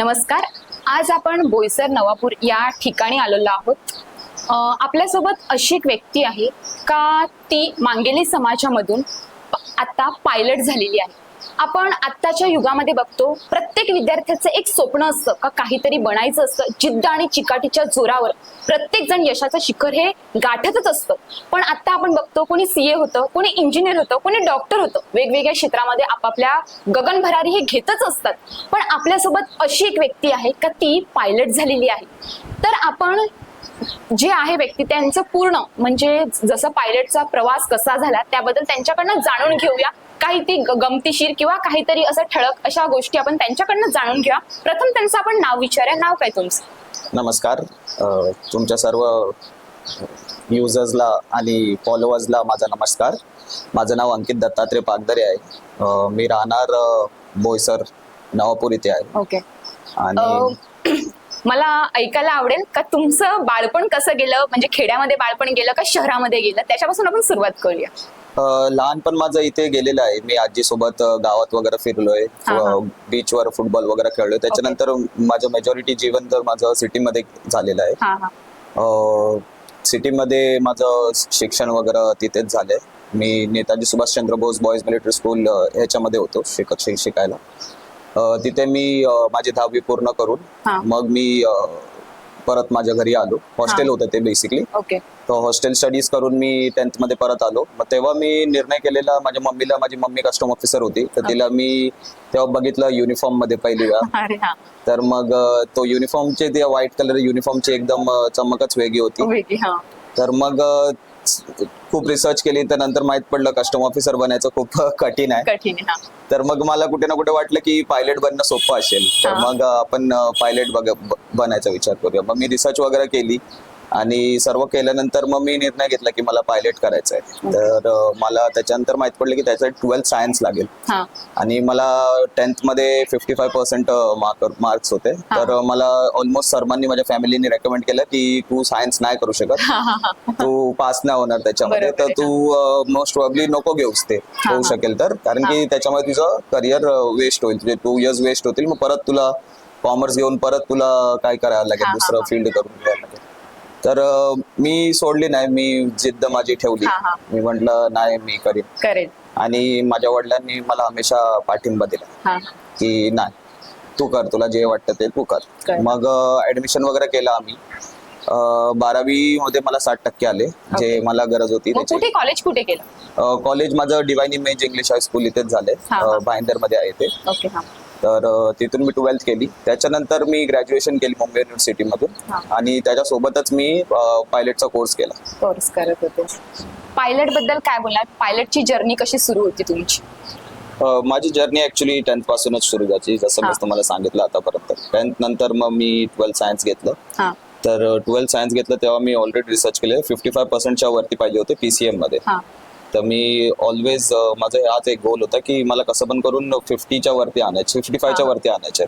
नमस्कार. आज आपण बोईसर नवापूर या ठिकाणी आलेलो आहोत. आपल्यासोबत अशी एक व्यक्ती आहे का ती मांगेली समाजामधून आता पायलट झालेली आहे. आपण आत्ताच्या युगामध्ये बघतो प्रत्येक विद्यार्थ्याचं एक स्वप्न असतं का काहीतरी बनायचं असतं जिद्द आणि चिकाटीच्या जोरावर. प्रत्येक जण यशाचं शिखर हे गाठतच असतं. पण आता आपण बघतो कोणी सीए होतं कोणी इंजिनियर होतं कोणी डॉक्टर होतं. वेगवेगळ्या क्षेत्रामध्ये आपापल्या गगनभरारी हे घेतच असतात. पण आपल्यासोबत अशी एक व्यक्ती आहे का ती पायलट झालेली आहे. तर आपण जे आहे व्यक्ती त्यांचं पूर्ण म्हणजे जसं पायलटचा प्रवास कसा झाला त्याबद्दल त्यांच्याकडनं जाणून घेऊया. काही ती गमतीशीर किंवा काहीतरी असं ठळक अशा गोष्टी आपण त्यांच्याकडनं जाणून घेऊया. प्रथम त्यांचं आपण नाव विचारूया. नाव काय तुमचं? नमस्कार. तुमच्या सर्व युजर्सला आणि फॉलोअर्सला माझा नमस्कार. माझं नाव अंकित दत्तात्रय पागदरे आहे. मी राहणार बोईसर नवापूर इथे आहे. ओके. आणि मला ऐकायला आवडेल का तुमचं बाळपण कसं गेलं? म्हणजे खेड्यामध्ये बाळपण गेलं का शहरामध्ये गेलं? त्याच्यापासून आपण सुरुवात करूया. लहानपण माझं इथे गेलेलं आहे. मी आजी सोबत गावात वगैरे फिरलोय. बीचवर फुटबॉल वगैरे खेळलोय. त्याच्यानंतर माझं मेजॉरिटी जीवन तर माझं सिटीमध्ये झालेलं आहे. अ, सिटीमध्ये माझं शिक्षण वगैरे तिथेच झालंय. मी Netaji Subhashchandra Bose boys military school ह्याच्यामध्ये होतो शिकत शिक- शिकायला. तिथे मी माझी दहावी पूर्ण. करून मग मी परत माझ्या घरी आलो. हॉस्टेल. होतं ते बेसिकली हॉस्टेल स्टडीज करून मी टेन्थमध्ये परत आलो. मग तेव्हा मी निर्णय केलेला माझ्या मम्मीला माझी मम्मी कस्टम ऑफिसर होती. तर तिला मी तेव्हा बघितलं युनिफॉर्ममध्ये पहिली वेळा. तर मग तो युनिफॉर्मचे ते व्हाईट कलर युनिफॉर्मची एकदम चमकच वेगळी होती. तर मग खूप रिसर्च केली. तर नंतर माहीत पडलं कस्टम ऑफिसर बनायचं खूप कठीण आहे. तर मग मला कुठे ना कुठे वाटलं की पायलट बनणं सोपं असेल. तर. मग आपण पायलट बघ बनायचा विचार करूया. मग मी रिसर्च वगैरे केली. आणि सर्व केल्यानंतर मग मी निर्णय घेतला की मला पायलट करायचं आहे तर मला त्याच्यानंतर माहीत पडलं की त्याचं ट्वेल्थ सायन्स लागेल. हा. आणि मला टेन्थमध्ये fifty five percent mark marks होते. तर मला ऑलमोस्ट सर्वांनी माझ्या फॅमिलीने रेकमेंड केलं की तू सायन्स नाही करू शकत. तू पास नाही होणार त्याच्यामध्ये. तर तू मोस्ट प्रॉब्ली नको घेऊस ते. होऊ. शकेल तर. कारण की त्याच्यामध्ये तुझं करिअर वेस्ट होईल. तुझे टू इयर्स वेस्ट होतील. मग परत तुला कॉमर्स घेऊन परत तुला काय करायला लागेल दुसरं. फील्ड करून घ्यायला लागेल. तर मी सोडली नाही मी जिद्द माझी ठेवली. हा, हा. मी म्हंटल नाही मी करीन. करेल आणि माझ्या वडिलांनी मला हमेशा पाठिंबा दिला. हा. की नाही तू कर तुला जे वाटतं ते तू कर. कर. मग ऍडमिशन वगैरे केलं आम्ही. बारावी मध्ये मला साठ टक्के आले जे. मला गरज होती मग कुठे कॉलेज कुठे केलं? कॉलेज माझं डिवाइन इमेज इंग्लिश हायस्कूल इथेच झाले हा, हा. भाईंदरमध्ये आहे ते. ओके हा. तर तिथून मी ट्वेल्थ केली. त्याच्यानंतर मी ग्रॅज्युएशन केली मुंबई युनिव्हर्सिटी मधून. हा. आणि त्याच्यासोबतच मी पायलटचा कोर्स केला. कोर्स करत होते. पायलटबद्दल काय बोलणार? पायलटची जर्नी कशी सुरू होती तुमची? माझी जर्नी ऍक्च्युली टेन्थ पासूनच सुरू झाली जसं. मी तुम्हाला सांगितलं आतापर्यंत. टेन्थ नंतर मग मी ट्वेल्थ सायन्स घेतलं. तर ट्वेल्थ सायन्स घेतलं तेव्हा मी ऑलरेडी रिसर्च केले. फिफ्टी फाय पर्सेंटच्या वरती पाहिजे होते पीसीएममध्ये. तर मी ऑलवेज माझं हाच एक गोल होता की मला कसं पण करून फिफ्टीच्या वरती आणायचे फिफ्टी फायच्या. वरती आणायचे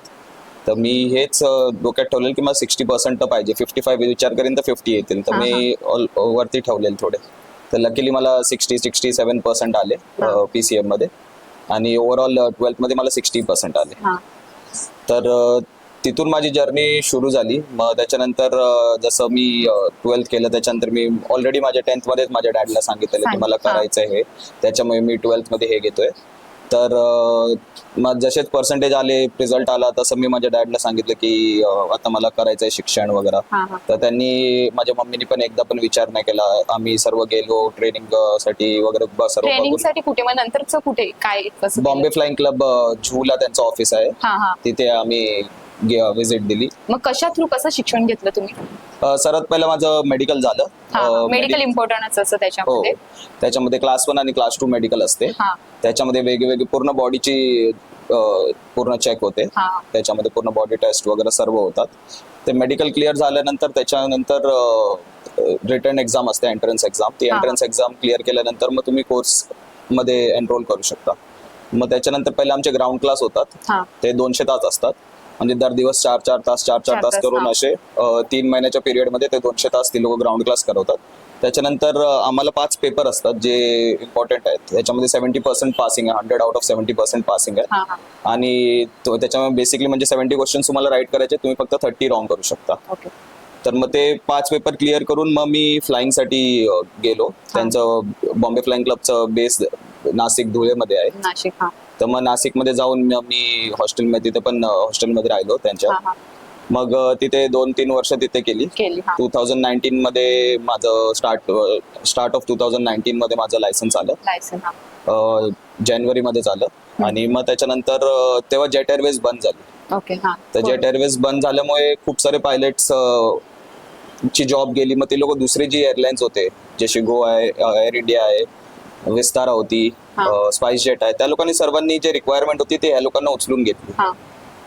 तर मी हेच डोक्यात ठेवलेलं की मला सिक्स्टी पर्सेंट तर पाहिजे. फिफ्टी फाय विचार करीन तर फिफ्टी येतील. तर मी वरती ठेवलेले थोडे. तर लकीली मला सिक्स्टी सिक्स्टी सेव्हन पर्सेंट आले. पीसीएममध्ये. आणि ओव्हरऑल ट्वेल्थमध्ये मला सिक्स्टी पर्सेंट आले. तर तिथून माझी जर्नी सुरू झाली. मग त्याच्यानंतर जसं मी ट्वेल्थ केलं त्याच्यानंतर मी ऑलरेडी माझ्या टेन्थ मध्येच माझ्या डॅडला सांगितलेलं की मला. करायचं हे. त्याच्यामुळे मी ट्वेल्थमध्ये हे घेतोय. तर मग जसेच पर्सेंटेज आले रिझल्ट आला तसं मी माझ्या डॅडला सांगितलं की आता मला करायचंय शिक्षण वगैरे. तर त्यांनी माझ्या मम्मीनी पण एकदा पण विचार नाही केला. आम्ही सर्व गेलो ट्रेनिंगसाठी वगैरे सर्व कुठे? नंतरच कुठे? काय बॉम्बे फ्लाइंग क्लब झूला त्यांचं ऑफिस आहे. तिथे आम्ही व्हिजिट दिली. मग कशा थ्रू कसं शिक्षण घेतलं तुम्ही? अ, सर्वात पहिलं माझं मेडिकल झालं. अ, मेडिकल मेडि- इम्पॉर्टन्स असं हो त्याच्यामध्ये त्याच्यामध्ये क्लास वन आणि क्लास टू मेडिकल असते. हा. त्याच्यामध्ये वेगवेगळी पूर्ण बॉडीची पूर्ण चेक होते. हा. त्याच्यामध्ये पूर्ण बॉडी टेस्ट वगैरे सर्व होतात. ते मेडिकल क्लिअर झाल्यानंतर त्याच्यानंतर रिटर्न एक्झाम असते एंट्रन्स एक्झाम ती हा. एंट्रन्स एक्झाम क्लिअर केल्यानंतर मग तुम्ही कोर्समध्ये एनरोल करू शकता. मग त्याच्यानंतर पहिले आमचे ग्राउंड क्लास होतात. हा. ते दोनशे तास असतात. म्हणजे दर दिवस चार चार तास चार चार तास करून. असे तीन महिन्याच्या पिरियडमध्ये ते दोनशे तास ती लोक ग्राउंड क्लास करवतात. त्याच्यानंतर आम्हाला पाच पेपर असतात जे इम्पॉर्टंट आहेत. याच्यामध्ये सेव्हन्टी पर्सेंट पासिंग आहे. Hundred out of seventy percent passing आहे. आणि तो- त्याच्यामध्ये बेसिकली म्हणजे सेव्हन्टी क्वेश्चन तुम्हाला राईट करायचे तुम्ही फक्त थर्टी रॉंग करू शकता. तर मग ते पाच पेपर क्लिअर करून मग मी फ्लाईंगसाठी गेलो. त्यांचं बॉम्बे फ्लाईंग क्लबचं बेस नाशिक धुळेमध्ये आहे. नाशिक तर मग नाशिकमध्ये जाऊन मी हॉस्टेलमध्ये तिथे पण हॉस्टेलमध्ये राहिलो त्यांच्या. हा हा. मग तिथे दोन तीन वर्ष तिथे केली. हा. टू थाउजंड नाईन्टीन मध्ये माझं start start off two thousand nineteen मध्ये माझं लायसन्स आलं. लायसन हा. अ, जानेवारीमध्ये झालं. आणि मग त्याच्यानंतर तेव्हा जेट एअरवेज बंद झाली. हा. तर जेट एअरवेज बंद झाल्यामुळे खूप सारे पायलट्स ची जॉब गेली. मग ते लोक दुसरे जी एअरलाईन्स होते जसे गोवा आहे एअर इंडिया आहे विस्तारा होती हा. स्पाइस जेट आहे. त्या लोकांनी सर्वांनी जे रिक्वायरमेंट होती ते या लोकांना उचलून घेतली.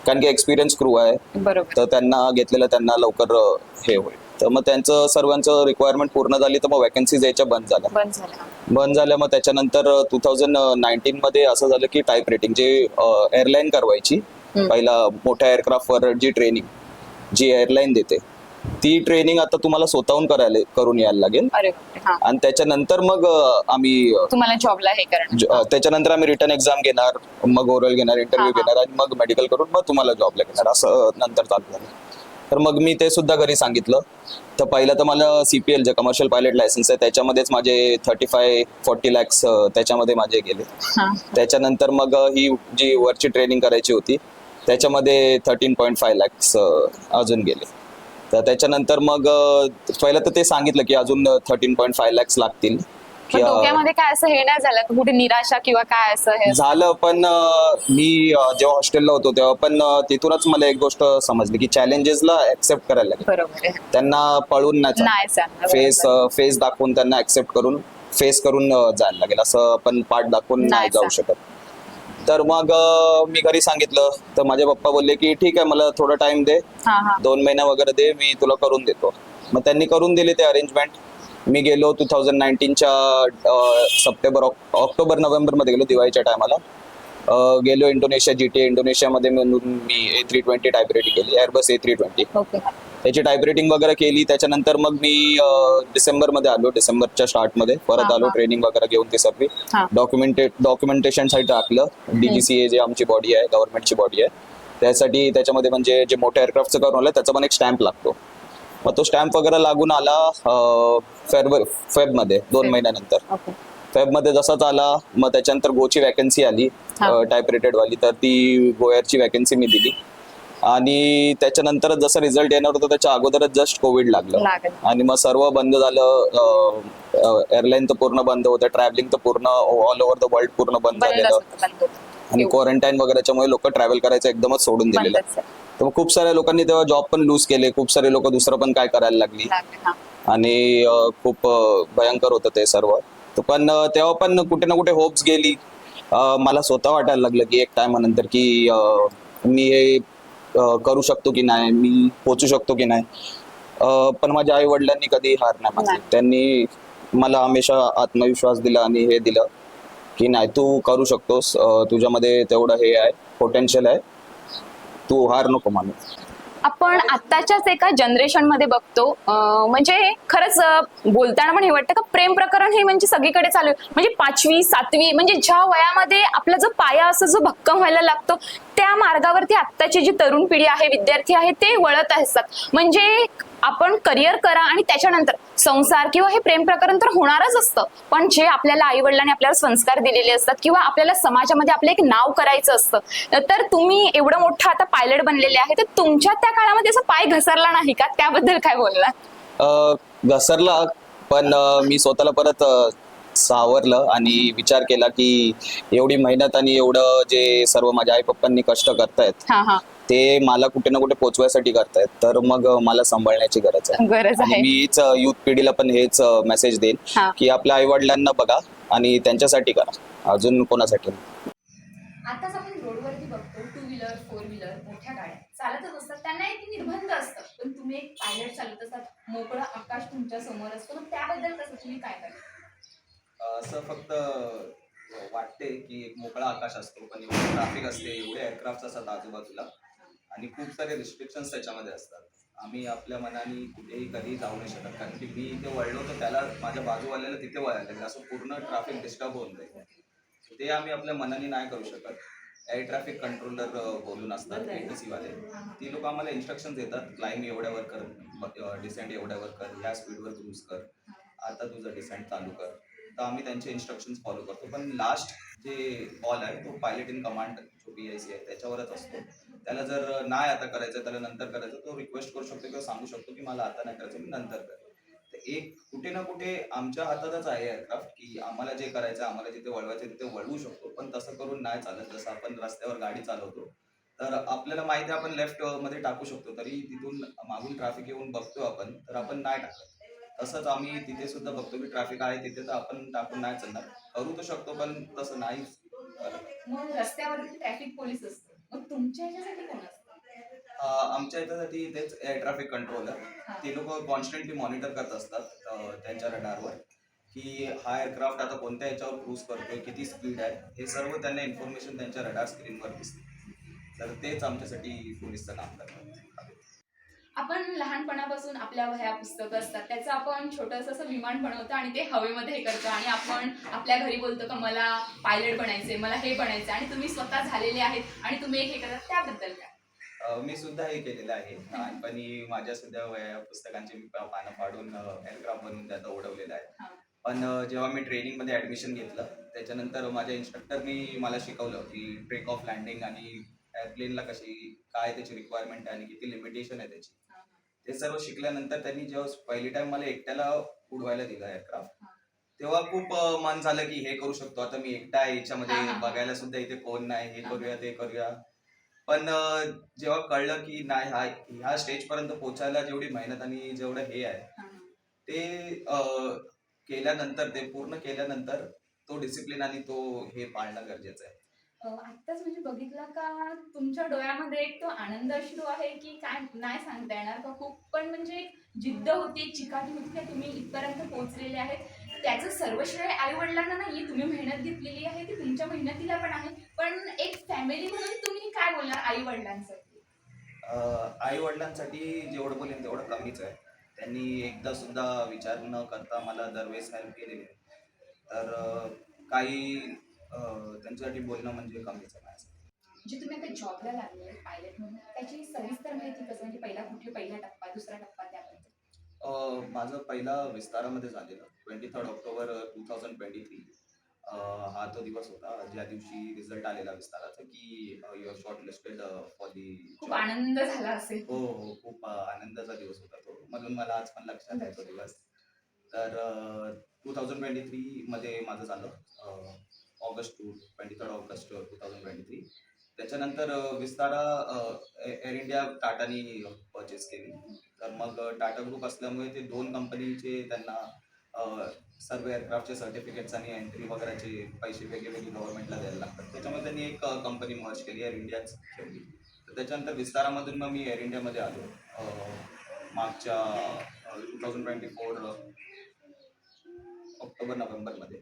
कारण की एक्सपिरियन्स क्रू आहे. तर त्यांना घेतलेलं त्यांना लवकर हे होईल. तर मग त्यांचं सर्वांचं रिक्वायरमेंट पूर्ण झाली तर मग वॅकन्सीज यायच्या बंद झाल्या. बंद झालं. बंद झाल्या मग त्याच्यानंतर टू थाउजंड नाईन्टीन मध्ये असं झालं की टाईप रेटिंग जे एअरलाईन करवायची. पहिला मोठ्या एअरक्राफ्टवर जी ट्रेनिंग जी एअरलाईन देते. ती ट्रेनिंग आता तुम्हाला स्वतःहून करायला करून यायला लागेल. अरे हा. आणि त्याच्यानंतर मग अ, आम्ही अ, तुम्हाला जॉबला हे करणं ज- अ, त्याच्यानंतर आम्ही रिटर्न एक्झाम घेणार मग ओरल घेणार इंटरव्ह्यू हा, हा. घेणार आणि मग मेडिकल करून मग तुम्हाला जॉबला घेणार. असं नंतर चालू झालं. तर मग मी ते सुद्धा घरी सांगितलं. तर पहिलं तर मला सीपीएल जे कमर्शियल पायलट लायसन्स आहे त्याच्यामध्येच माझे थर्टी फाय फोर्टी लॅक्स त्याच्यामध्ये माझे गेले. हा. त्याच्यानंतर मग अ, ही जी वरची ट्रेनिंग करायची होती त्याच्यामध्ये थर्टीन पॉईंट फाय लॅक्स अजून गेले. तर त्याच्यानंतर मग पहिलं तर ते सांगितलं की अजून थर्टीन पॉईंट फाय लॅक्स लागतील. पण डोक्यामध्ये काय असं हे नाही झालं? कुठे निराशा किंवा काय असं हे? झालं पण अं, मी अं, जेव्हा हॉस्टेलला होतो तेव्हा पण अं, तिथूनच मला एक गोष्ट समजली की चॅलेंजेसला ऍक्सेप्ट करायला लागेल. बरोबर आहे. त्यांना पळून नाही चालणार, फेस. फेस दाखवून त्यांना ऍक्सेप्ट करून फेस करून अं, जायला लागेल. असं आपण पाठ दाखवून नाही नाही जाऊ चालणार. शकत. तर मग मी घरी सांगितलं. तर माझे पप्पा बोलले की ठीक आहे मला थोडा टाइम दे. हा हा. दोन महिना वगैरे दे मी तुला करून देतो. मग त्यांनी करून दिले ते अरेंजमेंट मी गेलो टू थाउजंड नाईन्टीनच्या सप्टेंबर ऑक- ऑक्टोबर नोव्हेंबरमध्ये गेलो दिवाळीच्या टायमाला गेलो इंडोनेशिया जीटी इंडोनेशियामध्ये म्हणून मी A three twenty type rating केली Airbus A three twenty okay त्याची टाईप रेटिंग वगैरे केली. त्याच्यानंतर मग मी डिसेंबरमध्ये आलो डिसेंबरच्या स्टार्टमध्ये परत आलो. ट्रेनिंग वगैरे घेऊन ती सर्व हा. डॉक्युमेंटे डॉक्युमेंटेशनसाठी टाकलं. डीजीसीए जे आमची बॉडी आहे गव्हर्नमेंटची बॉडी आहे. त्यासाठी त्याच्यामध्ये म्हणजे जे मोठ्या एअरक्राफ्टचं करून आलं त्याचा पण एक स्टॅम्प लागतो. मग तो स्टॅम्प वगैरे लागून आला फेब्रुवारी फेबमध्ये दोन. महिन्यानंतर. फेबमध्ये जसाच आला मग त्याच्यानंतर गोची वॅकन्सी आली. टाईप रेटेड वाली. तर ती गोयरची वॅकन्सी मी दिली. आणि त्याच्यानंतर जसं रिझल्ट येणार होतं त्याच्या अगोदरच जस्ट कोविड लागलं लागलं. आणि मग सर्व बंद झालं एअरलाईन तर पूर्ण बंद होतं ट्रॅव्हलिंग तर पूर्ण ऑल ओव्हर द वर्ल्ड पूर्ण बंद झालेलं. आणि क्वारंटाईन वगैरेच्यामुळे लोक ट्रॅव्हल करायचं एकदमच सोडून दिलेलं. तर मग खूप साऱ्या लोकांनी तेव्हा जॉब पण लूज केले खूप सारे लोक दुसरं पण काय करायला लागली. आणि खूप भयंकर होतं ते सर्व पण तेव्हा पण कुठे ना कुठे होप्स गेली मला स्वतः वाटायला लागलं की एक टायमानंतर की मी हे करू शकतो की नाही मी पोचू शकतो की नाही. पण माझ्या आई वडिलांनी कधी हार नाही मानली. त्यांनी मला हमेशा आत्मविश्वास दिला आणि हे दिलं की नाही तू करू शकतोस तुझ्यामध्ये तेवढं हे आहे पोटेन्शियल आहे. तू हार नको मानू. आपण आत्ताच्याच एका जनरेशनमध्ये बघतो म्हणजे खरंच बोलताना पण हे वाटतं का प्रेम प्रकरण हे म्हणजे सगळीकडे चालू आहे. म्हणजे पाचवी सातवी म्हणजे ज्या वयामध्ये आपला जो पाया असं जो भक्कम व्हायला लागतो त्या मार्गावरती आत्ताची जी तरुण पिढी आहे विद्यार्थी आहे ते वळत असतात म्हणजे आपण करिअर करा आणि त्याच्यानंतर संसार किंवा हे प्रेम प्रकरण तर होणारच असतं. पण जे आपल्याला आई वडिलांनी आपल्याला संस्कार दिलेले असतात किंवा आपल्याला समाजामध्ये आपलं एक नाव करायचं असतं तर तुम्ही एवढं मोठं आता पायलट बनलेले आहे तर तुमच्या त्या काळामध्ये असं पाय घसरला नाही का? त्याबद्दल काय बोलला घसरला पण मी स्वतःला परत सावरलं आणि विचार केला की एवढी मेहनत आणि एवढं जे सर्व माझ्या आई पप्पांनी कष्ट करतायत हा हा. ते मला कुठे ना कुठे पोचवायसाठी करतायत. तर मग मला सांभाळण्याची गरज आहे. गरज आणि आहे. मीच युथ पिढीला पण हेच मेसेज देईन हा. की आपल्या आई वडिलांना बघा आणि त्यांच्यासाठी करा. अजून कोणासाठी नाही. आताच आपण रोडवरती बघतो टू व्हीलर फोर व्हीलर मोठ्या गाड्या. चालतच असतात. त्यांना एक निर्बंध असतं. पण तुम्ही एक पायलट चालत असतात. मोकळं आकाश तुमच्यासमोर असतं. मग त्याबद्दल कसं तुम्ही काय करता? असं फक्त वाटते की एक मोकळा आकाश असतो पण एवढं ट्रॅफिक असते एवढे एअरक्राफ्ट असतात आजूबाजूला. आणि खूप सारे रिस्ट्रिक्शन्स त्याच्यामध्ये असतात. आम्ही आपल्या मनाने कुठेही कधी जाऊ नाही शकत. कारण की मी इथे वळलो तर त्याला माझ्या बाजूवाल्याला तिथे वळायला लागेल. असं पूर्ण ट्रॅफिक डिस्टर्ब होऊन जाईल. ते आम्ही आपल्या मनाने नाही करू शकत. एअर ट्रॅफिक कंट्रोलर बोलून असतात ए टी सीवाले ती लोक आम्हाला इन्स्ट्रक्शन देतात. क्लाइंब एवढ्यावर कर डिसेंट एवढ्यावर कर. ह्या स्पीडवर क्रूज कर. आता तुझं डिसेंट चालू कर. तर आम्ही त्यांचे इन्स्ट्रक्शन्स फॉलो करतो. पण लास्ट जे कॉल आहे तो पायलट इन कमांड जो पी आय सी आहे त्याच्यावरच असतो. त्याला जर नाही आता करायचं त्याला नंतर करायचं तो रिक्वेस्ट करू शकतो किंवा सांगू शकतो की मला आता नाही करायचं मी नंतर करेन. तर एक कुठे ना कुठे आमच्या हातातच आहे एअरक्राफ्ट की आम्हाला जे करायचं आम्हाला जिथे वळवायचं तिथे वळवू शकतो. पण तसं करून नाही चालत. जसं आपण रस्त्यावर गाडी चालवतो तर आपल्याला माहिती आहे आपण लेफ्टमध्ये टाकू शकतो. तरी तिथून मागून ट्रॅफिक येऊन बघतो आपण तर आपण नाही टाकत. तसंच आम्ही तिथे सुद्धा बघतो की ट्रॅफिक आहे तिथे तर आपण टाकून नाही चालणार. करू तर शकतो पण तसं नाही. करत. रस्त्यावरती ट्रॅफिक पोलीस असतो. मग तुमच्या ह्याच्यासाठी कोण असतं? अं, आमच्या याच्यासाठी तेच एअर ट्रॅफिक कंट्रोलर ते लोक कॉन्स्टंटली मॉनिटर करत असतात अं, त्यांच्या रडारवर. की हा एअरक्राफ्ट आता कोणत्या याच्यावर क्रूज करतोय किती स्पीड आहे हे सर्व त्यांना इन्फॉर्मेशन त्यांच्या रडार स्क्रीनवर दिसते. तर तेच आमच्यासाठी पोलीसचं काम करतात. आपण लहानपणापासून आपल्या वह्या पुस्तकं असतात त्याचं आपण छोटंसं असं विमान बनवतो आणि ते हवेमध्ये हे करतो. आणि आपण आपल्या घरी बोलतो का मला पायलट बनायचंय मला हे बनायचं आणि तुम्ही स्वतः झालेले आहेत आणि तुम्ही एक हे करतात त्याबद्दल काय? मी सुद्धा हे केलेलं आहे. लहानपणी माझ्या सुद्धा वया पुस्तकांची मी पानं फाडून एअरक्राफ्ट बनवून त्यात उडवलेलं. आहे. पण जेव्हा मी ट्रेनिंगमध्ये ऍडमिशन घेतलं त्याच्यानंतर माझ्या इन्स्ट्रक्टरनी मला शिकवलं की ट्रेक ऑफ लँडिंग आणि एअरप्लेनला कशी काय त्याची रिक्वायरमेंट आहे आणि किती लिमिटेशन आहे त्याची. ते सर्व शिकल्यानंतर त्यांनी जेव्हा पहिली टाइम मला एकट्याला उडवायला दिलं एअरक्राफ्ट. तेव्हा खूप मन झालं की हे करू शकतो आता मी एकटा आहे याच्यामध्ये. बघायला सुद्धा इथे कोण नाही हे. करूया ते करूया पण जेव्हा कळलं की नाही हा ह्या स्टेज पर्यंत पोहोचायला जेवढी मेहनत आणि जेवढं हे आहे ते केल्यानंतर ते पूर्ण केल्यानंतर तो डिसिप्लिन आणि तो हे पाळणं गरजेचं आहे आत्ताच म्हणजे बघितलं का तुमच्या डोळ्यामध्ये एक तो आनंद अश्रू आहे की काय नाही सांगता येणार का? खूप पण म्हणजे एक जिद्द होती चिकाटी होती काय तुम्ही इथपर्यंत पोहोचलेले आहेत. त्याचं सर्व श्रेय आई वडिलांना नाही तुम्ही मेहनत घेतलेली आहे ती तुमच्या मेहनतीला पण आहे. पण एक फॅमिली म्हणून तुम्ही काय बोलणार आई वडिलांसाठी आई वडिलांसाठी जेवढं बोलेन तेवढं कमीच आहे. त्यांनी एकदा सुद्धा विचार न करता मला दरवेळेस हेल्प केलेली आहे. तर काही त्यांच्यासाठी बोलणं म्हणजे कमीच आहे माझ्यासाठी जे तुम्ही आता जॉबला लागले पायलट म्हणून त्याची सविस्तर माहिती कसं म्हणजे पहिला कुठे पहिला टप्पा दुसरा टप्पा अ, माझं पहिला विस्तारामध्ये झालेलं twenty third October two thousand twenty three हा तो दिवस होता ज्या दिवशी रिझल्ट आलेला विस्ताराचा की your short listed for the खूप आनंद झाला असेल. हो हो खूप अ, आनंदाचा दिवस होता तो. म्हणून मला आज पण लक्षात आहे तो दिवस. तर टू थाउजंड ट्वेंटी थ्री मध्ये माझं झालं. August two twenty third August two thousand twenty three त्याच्यानंतर विस्तारा एअर इंडिया टाटानी परचेस केली. तर मग टाटा ग्रुप असल्यामुळे ते दोन कंपनीचे त्यांना सर्व एअरक्राफ्टचे सर्टिफिकेट्स आणि एंट्री वगैरेचे पैसे वेगळे वेगळे गव्हर्नमेंटला द्यायला लागतात. त्याच्यामुळे त्यांनी एक कंपनी मर्ज केली एअर इंडियाच ठेवली तर त्याच्यानंतर विस्तारामधून मग मी एअर इंडियामध्ये आलो. मागच्या two thousand twenty four October नोव्हेंबरमध्ये.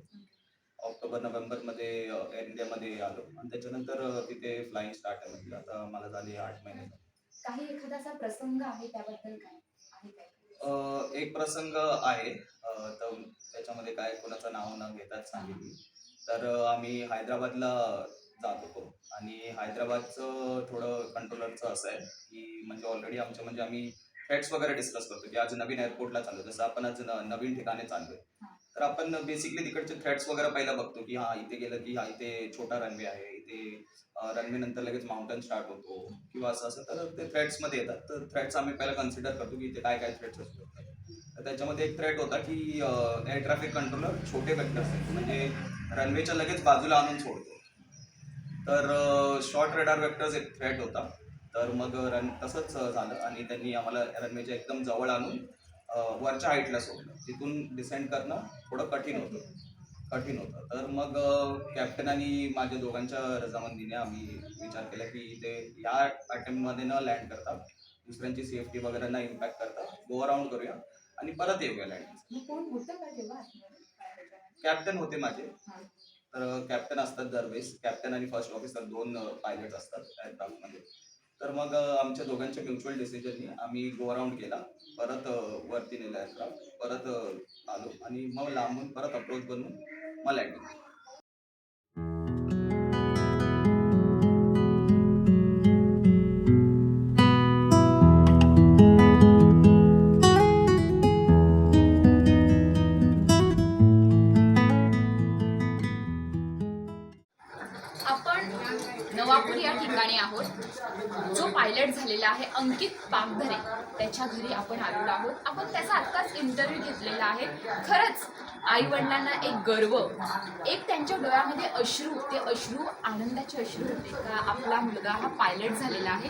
ऑक्टोबर नोव्हेंबरमध्ये एअर इंडियामध्ये आलो. आणि त्याच्यानंतर तिथे फ्लाईंग स्टार्ट आहे म्हणजे आता मला झाले आठ महिने. काही एखादा असा प्रसंग आहे त्याबद्दल काय? आहे काय? अं, एक प्रसंग आहे. अं, तर त्याच्यामध्ये काय कोणाचं नाव न घेताच सांगितली. तर अं, आम्ही हैदराबादला जात होतो. आणि हैदराबादचं थोडं कंट्रोलरचं असं आहे की म्हणजे ऑलरेडी आमच्या म्हणजे आम्ही थ्रेट्स वगैरे डिस्कस करतो की आज नवीन एअरपोर्टला चाललो जसं आपण आज न- नवीन ठिकाणी चाललोय. तर आपण बेसिकली तिकडचे थ्रेट्स वगैरे पहिला बघतो की हा इथे गेलं की हा इथे छोटा रनवे आहे इथे रनवे नंतर लगेच माउंटन स्टार्ट होतो किंवा असं असं. तर ते threats मध्ये येतात. तर थ्रेट्स आम्ही पहिला कन्सिडर करतो की इथे काय काय थ्रेट्स असू तर त्याच्यामध्ये एक थ्रेट होता की एअर ट्रॅफिक कंट्रोलर छोटे वेक्टर्स म्हणजे रनवेच्या लगेच बाजूला आणून सोडतो. तर शॉर्ट रेडार वेक्टर्स एक थ्रेट होता. तर मग रन तसंच झालं आणि त्यांनी आम्हाला रनवेच्या एकदम जवळ आणून वरच्या हाईटला सोडलं. तिथून डिसेंड करणं थोडं कठीण होतं. कठीण. होतं. तर मग कॅप्टन आणि माझ्या दोघांच्या रजामंदीने आम्ही विचार केला की इथे या अटेम्प्टमध्ये न लँड करता दुसऱ्यांची सेफ्टी वगैरे न इम्पॅक्ट करता गो अराउंड करूया आणि परत येऊया? पायलटच्या? कॅप्टन होते माझे. तर कॅप्टन असतात दरवेळेस. कॅप्टन आणि फर्स्ट ऑफिसर दोन पायलट असतात. एअरक्राफ्टमध्ये तर मग आमच्या दोघांच्या म्युच्युअल डिसिजननी आम्ही गो राऊंड केला. परत वरती नेला एअरक्राफ्ट परत आलो आणि मग लांबून परत अप्रोच बनवून मला लँडिंग अंकित पागधरे त्याच्या घरी आपण आलेलो आहोत. आपण त्याचा आत्ताच इंटरव्ह्यू घेतलेला आहे. खरंच आई वडिलांना एक गर्व. एक त्यांच्या डोळ्यामध्ये अश्रू. ते अश्रू आनंदाचे अश्रू होते. का आपला मुलगा हा पायलट झालेला आहे.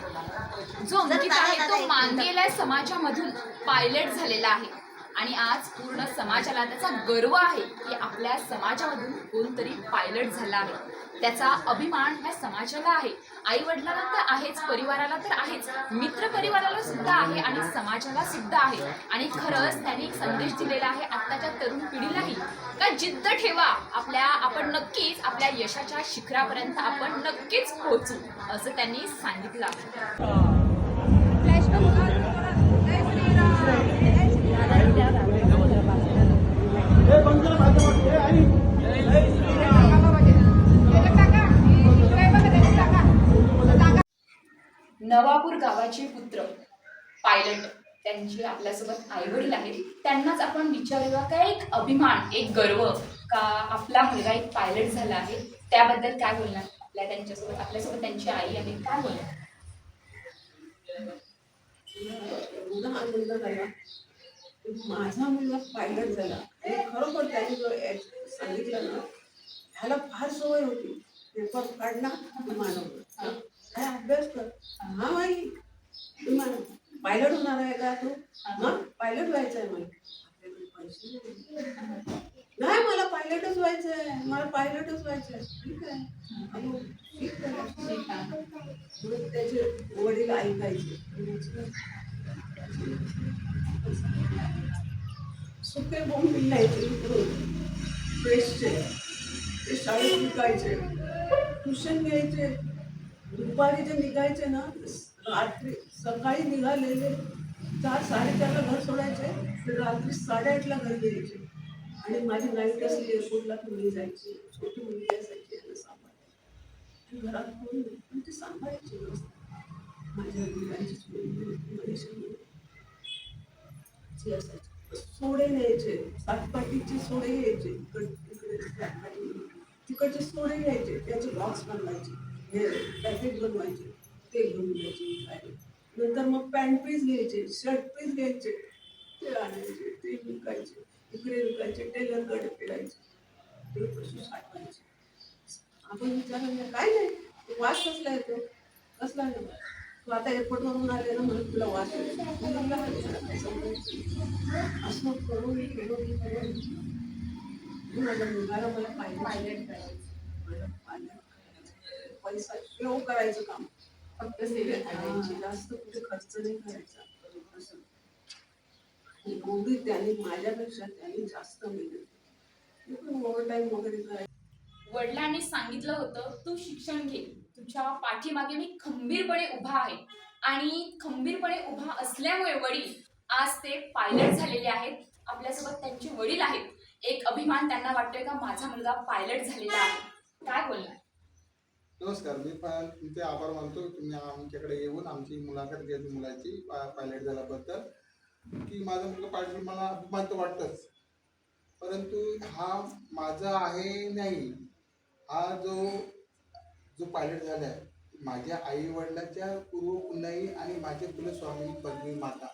जो अंकित आहे तो मांगेल्या समाजामधून पायलट झालेला आहे. आणि आज पूर्ण समाजाला त्याचा गर्व आहे की आपल्या समाजामधून कोणतरी पायलट झाला आहे. त्याचा अभिमान ह्या समाजाला आहे. आई वडिलांना तर आहेच परिवाराला तर आहेच. मित्र परिवाराला सुद्धा आहे आणि समाजाला सुद्धा आहे. आणि खरंच त्यांनी एक संदेश दिलेला आहे आत्ताच्या तरुण पिढीलाही. का जिद्द ठेवा. आपल्या आपण नक्कीच आपल्या यशाच्या शिखरापर्यंत आपण नक्कीच पोहोचू असं त्यांनी सांगितलं नवापूर गावाचे पुत्र पायलट त्यांचे आपल्यासोबत आई वडील आहेत. त्यांनाच आपण विचारूया का एक अभिमान एक गर्व का आपला मुलगा एक पायलट झाला आहे? त्याबद्दल काय बोलणार? आपल्या त्यांच्यासोबत आपल्यासोबत त्यांची आई आहे काय बोलणार? माझा मुलगा पायलट झाला. आणि खरोखर त्यांनी जो सांगितलं ना ह्याला फार सवय होती. पेपर काढला विमानावर काय अभ्यास कर. हा बाई. विमान पायलट होणार आहे का तू? हा? पायलट व्हायचं आहे मला नाही. मला पायलटच व्हायचं आहे. मला पायलटच व्हायचं आहे. ठीक आहे. त्याला. मग त्याचे वडील ऐकायचे. सुके बोंब मिळायचे फ्रेशचे ते शाळेत विकायचे. ट्युशन घ्यायचे. दुपारी जे निघायचे ना रात्री सकाळी निघालेले चार साडेचारला घर सोडायचे ते रात्री साडेआठला घर यायचे आणि माझी नाईट असली एअरपोर्टला मुली जायची छोटी मुली असायची यांना सांभाळायची. घरात कोण ते सांभाळायची व्यवस्था माझ्या सोडे न्यायचे सातपाटीचे सोडे यायचे तिकडचे सोडे घ्यायचे त्याचे बॉक्स बनवायचे हे पॅकेट बनवायचे ते घेऊन घ्यायचे नंतर मग पॅन्ट पीस घ्यायचे शर्ट पीस घ्यायचे ते आणायचे ते विकायचे इकडे विकायचे टेलरकडे फिरायचे ते कशी साठवायचे आपण विचारलं काय नाही? वास कसला येतो कसला नाही तू आता एअरपोर्टवरून आले ना म्हणून तुला वास असं करून मी करून मी माझ्या मुलाला मला पायलट पायलट करायचं करायचं. पैसा सेव्ह करायचं काम. फक्त सेवेत करायची. जास्त कुठे खर्च नाही करायचा. असं. एवढी त्यांनी माझ्यापेक्षा त्यांनी जास्त मेहनत ओव्हर टाईम वगैरे करायचं. वडिलांनी सांगितलं होतं तू शिक्षण घे. तुझ्या पाठीमागे मी खंबीरपणे उभा आहे. आणि खंबीरपणे उभा असल्यामुळे वडील आज ते पायलट झालेले आहेत. आपल्यासोबत त्यांचे वडील आहेत. एक अभिमान त्यांना वाटतोय का माझा मुलगा पायलट झालेला आहे. काय बोलणार? नमस्कार मी पण तुमचे आभार मानतो. तुम्ही आमच्याकडे येऊन आमची मुलाखत घेतली मुलाची पायलट झाल्याबद्दल. की माझा मुलगा पायलट मला अभिमान तर वाटतंच. परंतु हा माझा आहे नाही. हा जो जो पायलट झाला आहे माझ्या आई वडिलांच्या पूर्व आणि माझे कुलस्वामी पद्मी माता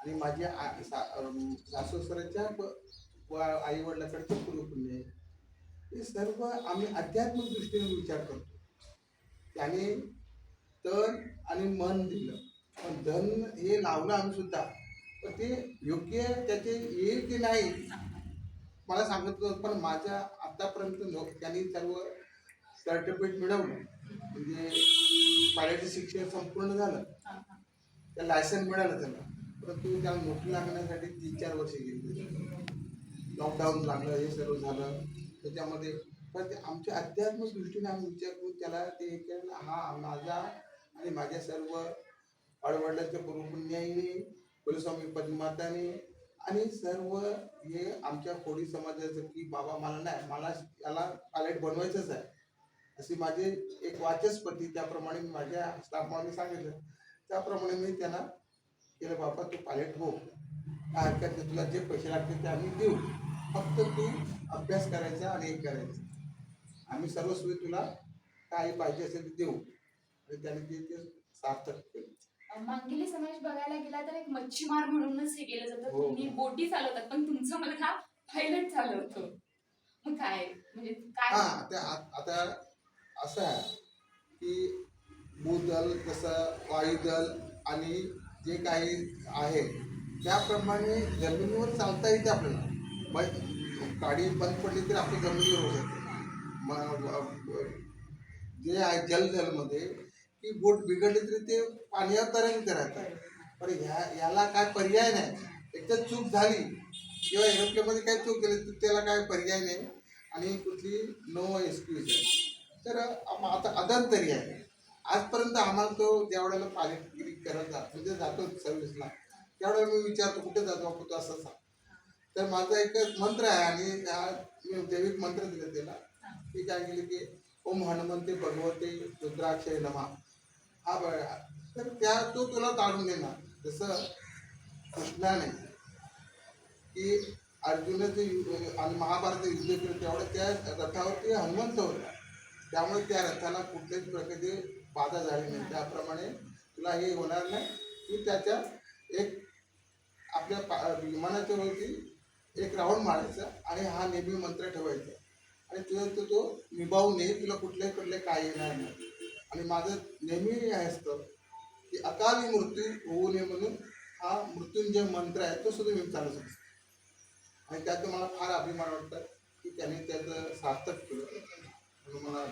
आणि माझ्या सा- सासूसऱ्याच्या आई वडिलाकडचे पूर्व हे सर्व आम्ही आध्यात्मिक दृष्टीने विचार करतो. त्याने तन आणि मन दिलं. पण धन हे लावलं आम्ही सुद्धा. पण ते योग्य त्याचे येईल की नाही मला सांगत पण माझ्या आतापर्यंत लोक त्यांनी सर्व सर्टिफिकेट मिळवलं. म्हणजे पायलटचं शिक्षण संपूर्ण झालं. त्या लायसन मिळालं त्याला परंतु त्याला नोकरी लागण्यासाठी तीन चार वर्ष गेली. लॉकडाऊन लागलं हे सर्व झालं. त्याच्यामध्ये पण आमच्या अध्यात्मिक दृष्टीने आम्ही विचार करून त्याला ते केलं हा माझा आणि माझ्या सर्व आडवडिलांच्या पूर्वपुण्याईने कुलस्वामी पद्माताने आणि सर्व हे आमच्या कोळी समाजाचं की बाबा मला नाही मला याला पायलट बनवायचंच आहे. अशी माझे एक वाचस्पती त्याप्रमाणे मी माझ्या स्टाफमध्ये सांगितलं. त्याप्रमाणे मी त्यांना केलं बाबा तू पायलट हो. काय हरकत तुला जे पैसे लागतील ते आम्ही देऊ. फक्त तू अभ्यास करायचा आणि हे करायचं. आम्ही सर्व सोयी तुला काही पाहिजे असेल ते देऊ. आणि त्याने ते सार्थक केलं. मांगिली समाज बघायला गेला तर एक मच्छीमार म्हणूनच हे केलं जातं. हो. तुम्ही बोटी चालवतात पण तुमचं मला हा पायलट चालवतो. मग काय? म्हणजे हा काय आता असं आहे की भूदल जसं वायुदल आणि जे काही आहे त्याप्रमाणे जमिनीवर चालता येते आपल्याला. मग गाडी बंद पडली तर आपली जमिनीवर होऊ शकते मग जे आहे जलदलमध्ये की बोट बिघडली तरी ते पाण्यावर तरंगते राहतात पण ह्या याला काय पर्याय नाही. एकदा चूक झाली किंवा एरोप्लेनमध्ये काही चूक केली तर त्याला काय पर्याय नाही. आणि कुठली नो एक्सक्यूज आहे. तर आता आता अदंतरी आहे. आजपर्यंत आम्हाला तो ज्यावेळेला पायलटगिरी करत जात म्हणजे जातो सर्व्हिसला त्यावेळेला मी विचारतो कुठे जातो आपण तो असं सांग. तर माझा एक मंत्र आहे आणि मी जैविक मंत्र दिलं त्याला. की काय केलं की ओम हनुमंते भगवते रुद्राक्षय नमा. हा बघ. तर त्या तो तुला ताडून देणार. जसं कृष्णाने की अर्जुनाचे यु- आणि महाभारत युद्ध केलं तेवढं त्या रथावरती हनुमंत होता. त्यामुळे त्या रथाला कुठल्याच प्रकारची बाधा झाली नाही. त्याप्रमाणे तुला हे होणार नाही की त्याच्या एक आपल्या पा विमानाच्या वरती एक राऊंड मारायचा आणि हा नेहमी मंत्र ठेवायचा. आणि तुझं तो तो निभावून नये तुला कुठल्या कुठले काय येणार नाही. आणि माझं नेहमी हे असतं की अकाली मृत्यू होऊ नये म्हणून हा मृत्यूंजय मंत्र आहे तो सुद्धा मी चालू शकतो. आणि त्यात मला फार अभिमान वाटतं की त्याने त्याचं सार्थक केलं. Ano mga